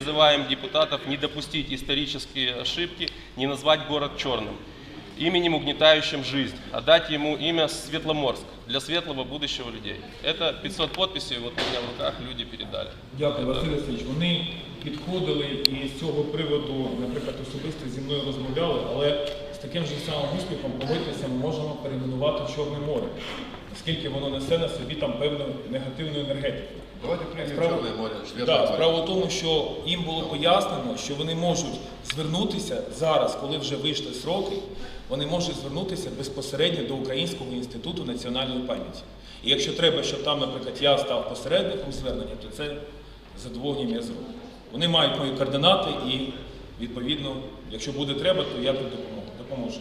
Призываем депутатов не допустить исторические ошибки, не назвать город черным, именем угнетающим жизнь, а дать ему имя Светломорск для светлого будущего людей. Это 500 подписей, вот у меня в руках люди передали. Дякую, Василь Васильович. Вони підходили і з цього приводу, наприклад, особисто зі мною розмовляли, але з таким же самим успіхом погодьтеся, ми можемо перейменувати Чорне море, Оскільки воно несе на собі там певну негативну енергетику. Давайте Справа- в тому, що їм було пояснено, що вони можуть звернутися зараз, коли вже вийшли сроки, вони можуть звернутися безпосередньо до Українського інституту національної пам'яті. І якщо треба, щоб там, наприклад, я став посередником звернення, то це з задоволенням я зроблю. Вони мають мої координати і, відповідно, якщо буде треба, то я тут допоможу.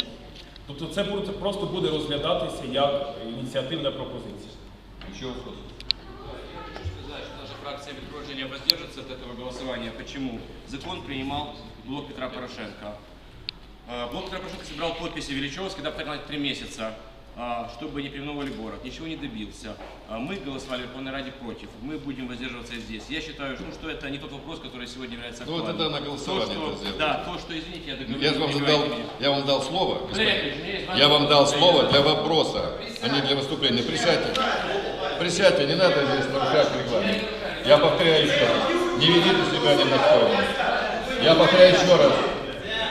Тобто це буде- просто буде розглядатися як ініціативна пропозиція. Еще вопрос. Хочу сказать, что наша фракция «Відродження» воздержится от этого голосования. Почему? Закон принимал блок Петра Порошенко. Э, Блок Петра Порошенко собирал подписи Величевского, когда потратил три месяца, чтобы не переименовали город. Ничего не добился. А Мы голосовали в Верховной Раде против. Мы будем воздерживаться здесь. Я считаю, ну, что это не тот вопрос, который сегодня является Ну, актуальным. это да, на голосование То, что- это. Да, то, что, извините, я договорю. Я, вам не задал, я вам дал слово, Я вам дал слово для вопроса, а не для выступления. Присядьте. Присядьте, не надо здесь нарушать регламент. Я повторяю еще раз. Не ведите себя недостойно. Я повторяю еще раз.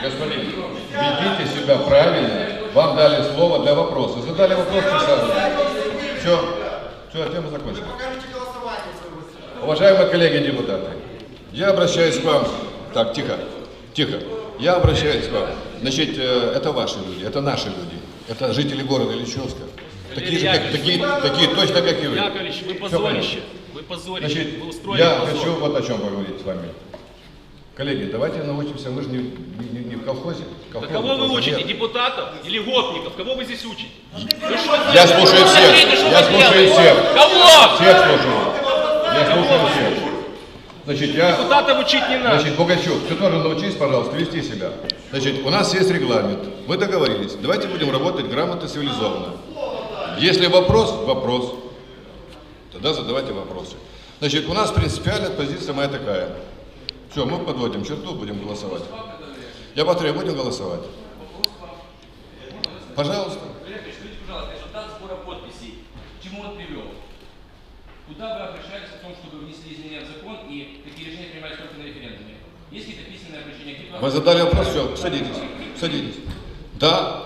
Господин, ведите себя правильно. Вам дали слово для вопроса. Задали вопрос, присаживайтесь. Все. Все, тема закончена. Уважаемые коллеги депутаты, я обращаюсь к вам. Так, тихо, тихо. Я обращаюсь к вам. Значит, э, это ваши люди, это наши люди. Это жители города Ильичевска. Такие же, как, такие, такие точно, как и вы. Яковлевич, вы позорище. Вы позорище. Значит, вы я позор. хочу вот о чем поговорить с вами. Коллеги, давайте научимся, мы же не, не- не в колхозе. Да Колхоза кого вы учите, нет. депутатов или гопников? Кого вы здесь учите? Вы что Я слушаю Вы всех. смотрите, что Я слушаю делаете. всех. Кого? Всех слушаю. Я слушаю всех. Значит, я... Депутатов учить не надо. Значит, Бугачев, ты тоже научись, пожалуйста, вести себя. Значит, у нас есть регламент. Мы договорились. Давайте будем работать грамотно, цивилизованно. Если вопрос, вопрос. Тогда задавайте вопросы. Значит, у нас принципиальная позиция моя такая. Все, мы подводим черту, будем голосовать. Я повторяю, будем голосовать. Пожалуйста. Олег Ильич, скажите, пожалуйста, результат сбора подписей, к чему он привел? Куда вы обращались о том, чтобы внесли изменения в закон и такие решения принимались только на референдуме? Есть какие-то письменные обращения? Вы задали вопрос, все, садитесь, садитесь. Да,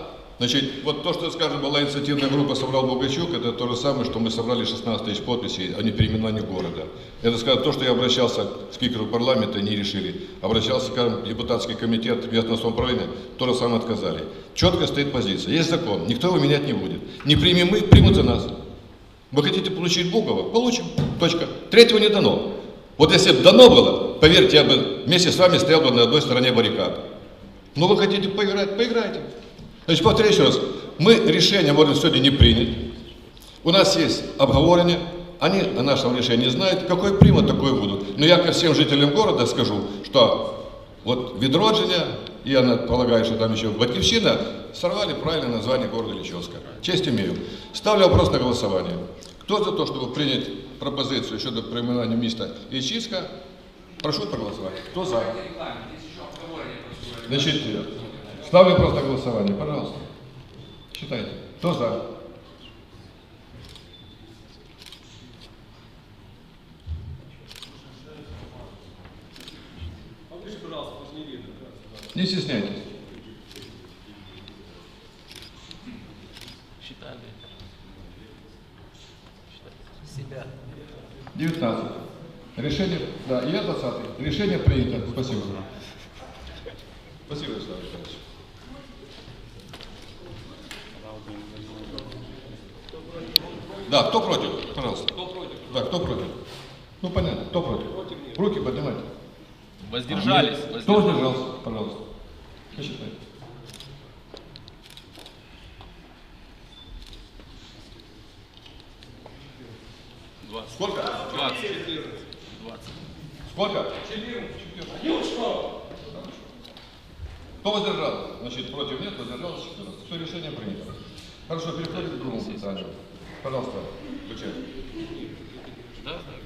значит, вот то, что, скажем, была инициативная группа «Собрал Бугачук», это то же самое, что мы собрали 16 тысяч подписей о непереименовании города. Это, скажем, то, что я обращался к спикеру парламента, не решили. Обращался к депутатский комитет местного самоуправления, то же самое отказали. Четко стоит позиция. Есть закон, никто его менять не будет. Не примем мы, примут за нас. Вы хотите получить Букова? Получим. Точка. Третьего не дано. Вот если бы дано было, поверьте, я бы вместе с вами стоял бы на одной стороне баррикад. Ну вы хотите поиграть? Поиграйте. Значит, повторяю еще раз. Мы решение можем сегодня не принять. У нас есть обговорение. Они о нашем решении знают. Какой примут, такой будут. Но я ко всем жителям города скажу, что вот Відродження, и я полагаю, что там еще Батьківщина, сорвали правильное название города Личевска. Честь имею. Ставлю вопрос на голосование. Кто за то, чтобы принять пропозицию щодо перейменування міста Ільчівська? Прошу проголосовать. Кто за? Значит, ставлю вопрос на голосование. Пожалуйста. Считайте. Кто за? Не стесняйтесь. Считали. себя. 19. Решение, да, и я 20. Решение принято. Спасибо. Спасибо, Вячеслав Вячеславович. Да, кто против? Пожалуйста. Кто против? Да, кто против? Ну понятно, кто против? Руки поднимайте. Воздержались. Кто воздержались. воздержался? Пожалуйста. Двадцать. Сколько? Двадцать. Двадцать. Сколько? Кто воздержался? Значит, против нет, воздержался 14. Все, решение принято. Хорошо, переходим к другому питанию. Пожалуйста, включайте. Да, да.